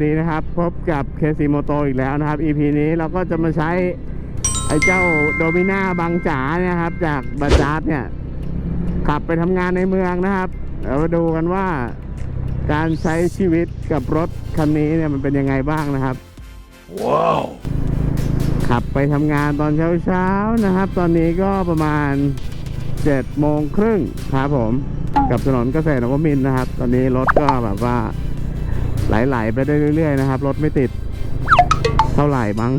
ก็สวัสดีนะครับ พบกับเคซีโมโตอีกแล้วนะครับ EP นี้เราก็จะมาใช้ ไอ้เจ้าโดมิน่าบางจ๋าเนี่ยครับ จากบาจาร์ดเนี่ย ขับไปทำงานในเมืองนะครับเดี๋ยวมาดูกันว่า การใช้ชีวิตกับรถคันนี้เนี่ยมันเป็นยังไงบ้างนะครับ ว้าว ขับไปทำงานตอนเช้าๆนะครับ ตอนนี้ก็ประมาณ7โมงครึ่งครับผม กับถนนเกษตรนวมินทร์นะครับ ตอนนี้รถก็แบบว่า ไหลๆไปได้เรื่อยๆนะครับ รถไม่ติดเท่าไหร่มั้ง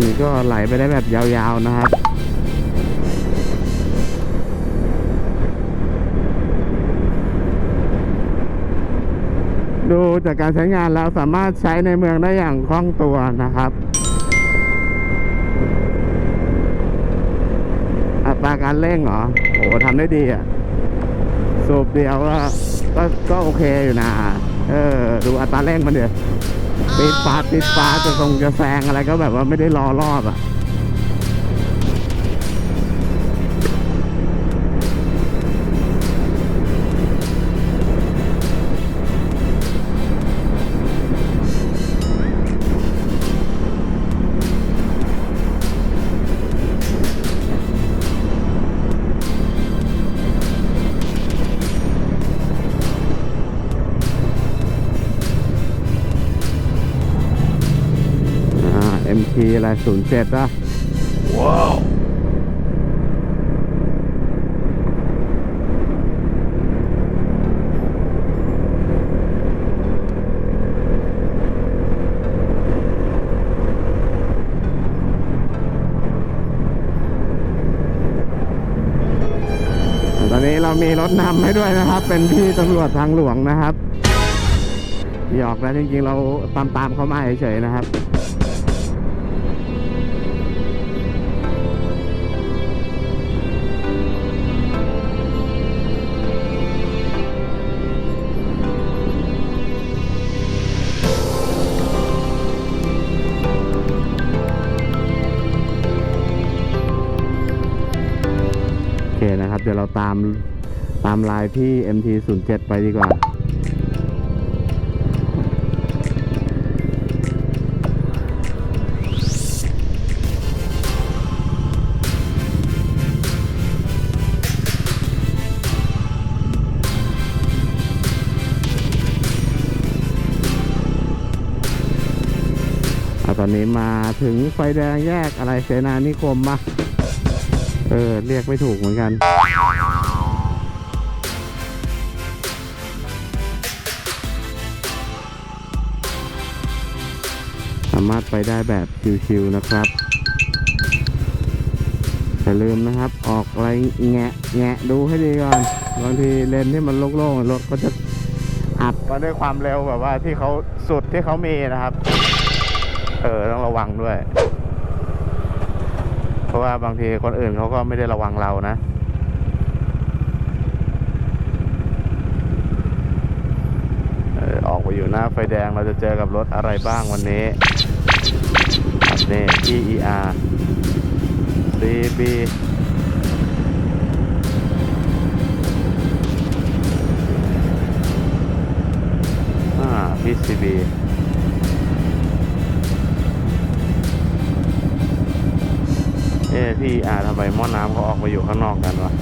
นี่ก็ไหลไปได้แบบยาวๆนะครับ จากการใช้งานแล้วสามารถใช้ในเมืองได้อย่างคล่องตัวนะครับ อัตราการเร่งเหรอโอ้ทำได้ดีอะ สูบเดียวก็ก็ก็โอเคอยู่นะเออ ดูอัตราเร่งมันเดี๋ยวติดฟ้าติดฟ้าจะทรงจะแซงอะไรก็แบบว่าไม่ได้รอรอบอะ อะไรศูนย์เจ็ดอะว้าวตอนนี้เรามีรถนำให้ด้วยนะครับ เป็นพี่ตำรวจทางหลวงนะครับหยอกแล้วจริงๆเราตามตามๆเขามาเฉยๆนะครับาตามตามไลน์พี่ MT07 ไปดีกว่า ตอนนี้มาถึงไฟแดงแยกอะไรเสนานิคมปะเออ เรียกไม่ถูกเหมือนกันามารถไปได้แบบชิวๆนะครับอย่าลืมนะครับ ออกอะไรแงะแงะดูให้ดีก่อนบางทีเลนที่มันโล่งๆรถก็จะอัดมาด้วยความเร็วแบบว่าที่เขาสุดที่เขามีนะครับ เออต้องระวังด้วย เพราะว่าบางทีคนอื่นเขาก็ไม่ได้ระวังเรานะเออออกไปอยู่หน้าไฟแดงเราจะเจอกับรถอะไรบ้างวันนี้ นี่ PER CB อ่า PCB เอ้พี่อาทำไมหม้อน้ำเขาออกมาอยู่ข้างนอกกันวะ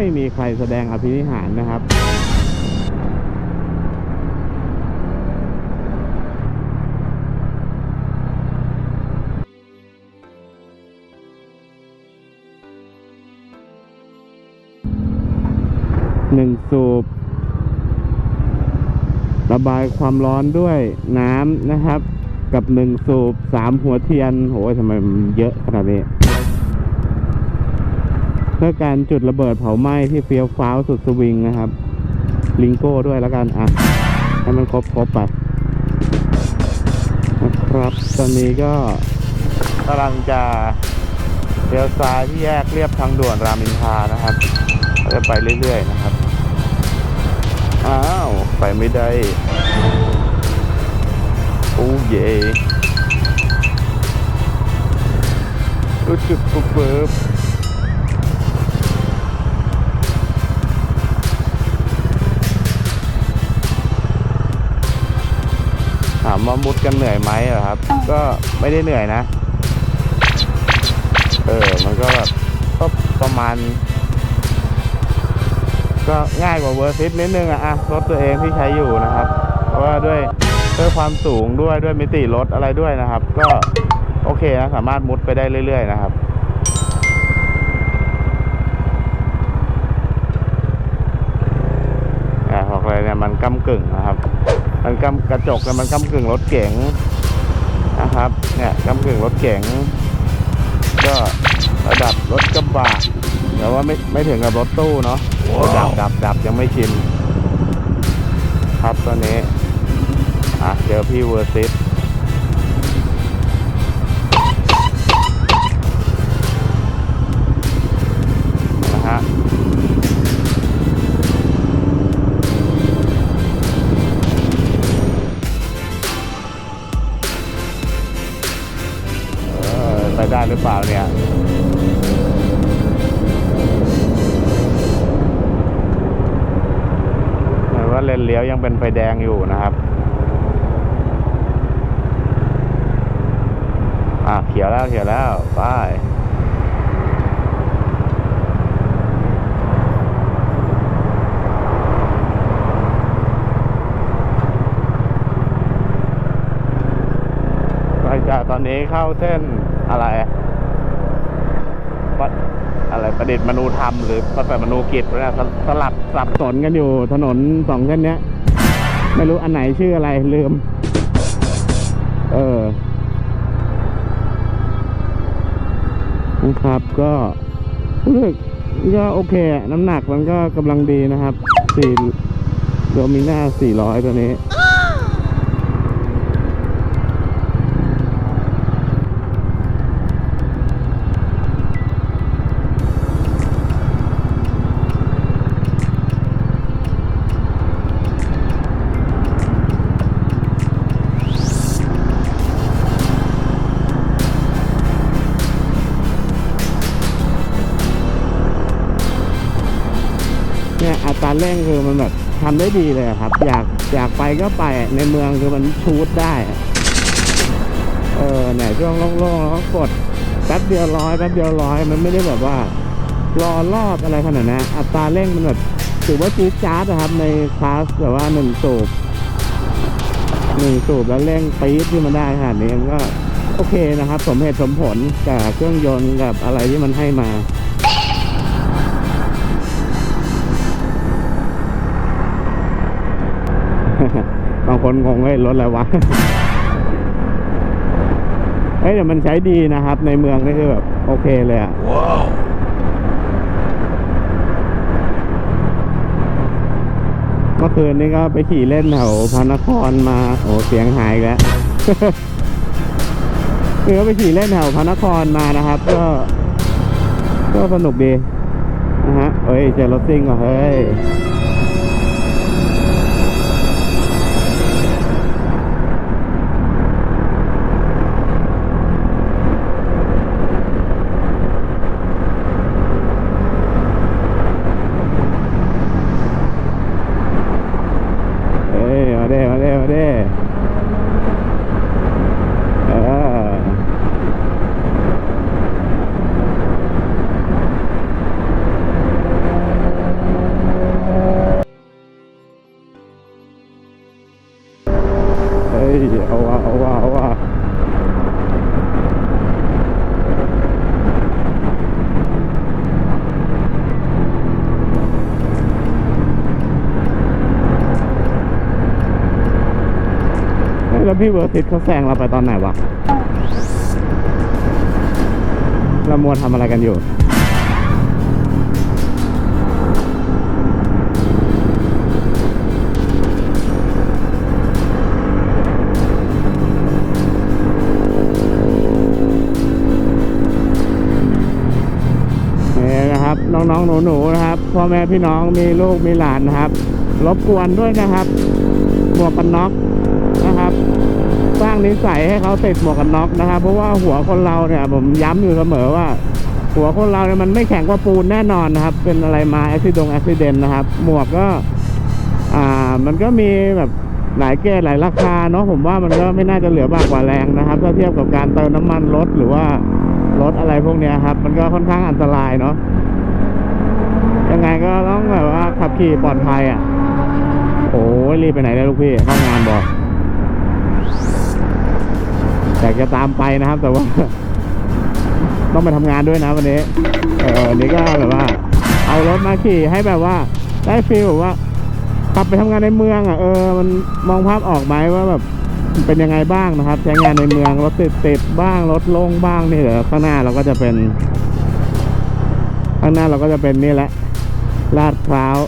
ไม่มีใครแสดงอภินิหารนะครับหนึ่งสูบ ระบายความร้อนด้วยน้ำนะครับ กับหนึ่งสูบสามหัวเทียนโหยทำไมมันเยอะขนาดนี้ เพื่อการจุดระเบิดเผาไหม้ที่เฟี้ยวฟ้าวสุดสวิงนะครับ ลิงโก้ด้วยแล้วกันอะ ให้มันครบครบๆไปนะครับ ตอนนี้ก็กำลังจะเลี้ยวซ้ายที่แยกเรียบทางด่วนรามินทานะครับจะไปเรื่อยๆนะครับ อ้าว ไปไม่ได้ โอ้เย่รู้สึกปุ๊บปุ๊บามว่ามุดกันเหนื่อยไหมเหรอครับ ก็ไม่ได้เหนื่อยนะ เออ มันก็แบบก็ประมาณ ก็ง่ายกว่าเวอร์ซิตนิดนึงอะอะรถตัวเองที่ใช้อยู่นะครับ เพราะว่าด้วยด้วยความสูงด้วยด้วยมิติรถอะไรด้วยนะครับ ก็โอเคนะ สามารถมุดไปได้เรื่อย ๆ นะครับอ่าบอกเลยเนี่ยมันก้ากึ่งนะ มันกำกระจกมันกำกึ่งรถเก๋งนะครับเนี่ยกำกึ่งรถเก๋งก็ระดับรถกระบะแต่ว่าไม่ไม่ถึงกับรถตู้เนาะดับดับดับยังไม่ชินครับตอนนี้อะเจอพี่เวอร์ซิส หรือเปล่าเนี่ยว่าเลนเลี้ยวยังเป็นไฟแดงอยู่นะครับ อะเขียวแล้วเขียวแล้วไปจากตอนนี้เข้าเส้นอะไร ประดิษฐ์มนูธรรมหรือประดิษฐ์มนูกิจนี่ยสสลับสับสนกันอยู่ถนนสองเส้นนี้ไม่รู้อันไหนชื่ออะไรลืม เออนะครับ ก็รู้สึกก็โอเค น้ำหนักมันก็กำลังดีนะครับสี่โดมิน่าสี่ร้อยตัวนี้ เร่งคือมันแบบทำได้ดีเลยครับ อยากอยากไปก็ไปในเมืองคือมันชูดได้ เออเนี่ยช่วงโล่งๆแล้วก็กดแป๊บเดียวร้อยแป๊บเดียวร้อยมันไม่ได้แบบว่า รอรอบอะไรขนาดนั้นอัตราเร่งมันแบบถือว่าจี๊ดจ๊าดนะครับ ในคลาสแบบว่าหนึ่งสูบหนึ่งสูบแล้วเร่งปี๊ดที่มันได้ขนาดนี้มันก็โอเคนะครับ สมเหตุสมผลกับเครื่องยนต์กับอะไรที่มันให้มา คนงงเฮ้ยรถอะไรวะเฮ้ยแต่มันใช้ดีนะครับ ในเมืองนี่คือแบบโอเคเลยอะ Wow. เมื่อคืนนี้ก็ไปขี่เล่นแถวพระนครมา โอ้เสียงหายแล้วคือก็ไปขี่เล่นแถวพระนครมานะครับ ก็ ก็สนุกดีนะฮะเฮ้ยเจอรถซิ่งเหรอเฮ้ย ด้ ล้วพี่เวอร์ซิตเขาแซงเราไปตอนไหนวะเรามัวทำอะไรกันอยู่นี่นะครับน้องๆหนูๆนะครับ พ่อแม่พี่น้องมีลูกมีหลานนะครับ รบกวนด้วยนะครับหมวกกันน็อก นะครับ สร้างนิสัยให้เขาติดหมวกกันน็อกนะครับ เพราะว่าหัวคนเราเนี่ยผมย้ำอยู่เสมอว่า หัวคนเราเนี่ยมันไม่แข็งกว่าปูนแน่นอนนะครับ เป็นอะไรมาอุบิเหตุอุบิเหตุนะครับ หมวกก็ อ่า มันก็มีแบบหลายเกรดหลายราคาเนาะผมว่ามันก็ไม่น่าจะเหลือบากกว่าแรงนะครับ ถ้าเทียบกับการเติมน้ำมันรถหรือว่ารถอะไรพวกเนี้ยครับ มันก็ค่อนข้างอันตรายเนาะยังไงก็ต้องแบบว่าขับขี่ปลอดภัยอะ โอ้ยรีบไปไหนเนี่ยลูกพี่เข้างานบอก อยากจะตามไปนะครับ แต่ว่า ต้องไปทำงานด้วยนะวันนี้ เออวันนี้ก็แบบว่า เอารถมาขี่ให้แบบว่า ได้ฟีลแบบว่าขับไปทำงานในเมืองอะเออมันมองภาพออกไหมว่าแบบเป็นยังไงบ้างนะครับ ใช้งานในเมืองรถติดติดๆบ้างรถโล่งบ้างนี่เดี๋ยวข้างหน้าเราก็จะเป็น ข้างหน้าเราก็จะเป็นนี่แหละลาดพร้าว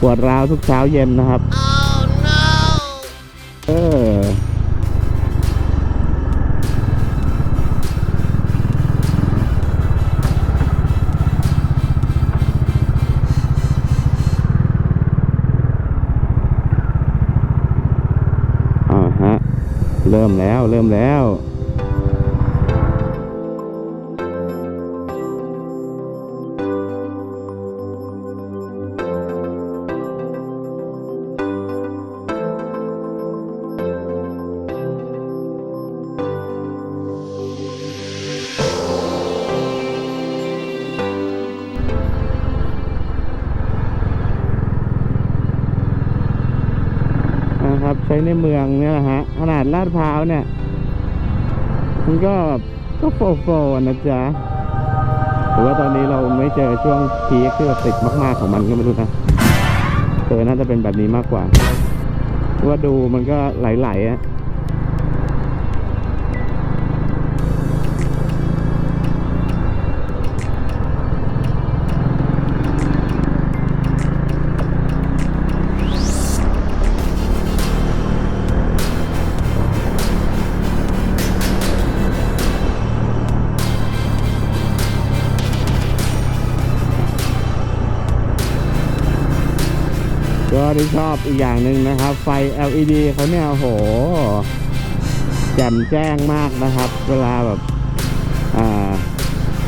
ปวดร้าวทุกเช้าเย็นนะครับเออ เริ่มแล้วเริ่มแล้ว ช้ในเมืองเนี่ยนะฮะ ขนาดลาดพร้าวเนี่ย มันก็ก็โฟโฟนะจ๊ะหรือว่าตอนนี้เราไม่เจอช่วงพีคที่แบบติดมาก ๆ ของมันก็ไม่รู้นะเจอน่าจะเป็นแบบนี้มากกว่าว่าดูมันก็ไหลๆอะ ก็ที่ชอบอีกอย่างหนึ่งนะครับ ไฟ LED เขาเนี่ยโห แจ่มแจ้งมากนะครับ เวลาแบบอ่า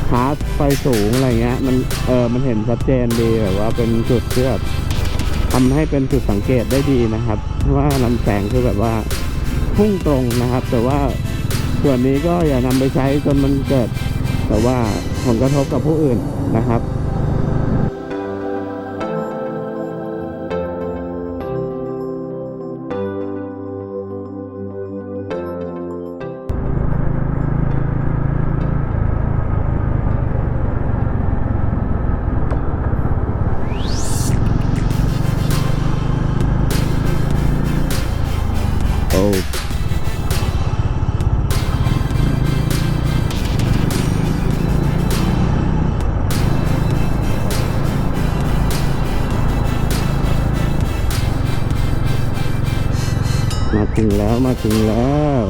พาสไฟสูงอะไรเงี้ย มันเออมันเห็นชัดเจนดีแบบว่าเป็นจุดที่แบบทำให้เป็นจุดสังเกตได้ดีนะครับว่าลำแสงคือแบบว่าพุ่งตรงนะครับ แต่ว่าส่วนนี้ก็อย่านำไปใช้จนมันเกิด แต่ว่าผลกระทบกับผู้อื่นนะครับ ถึงแล้วมาถึงแล้ว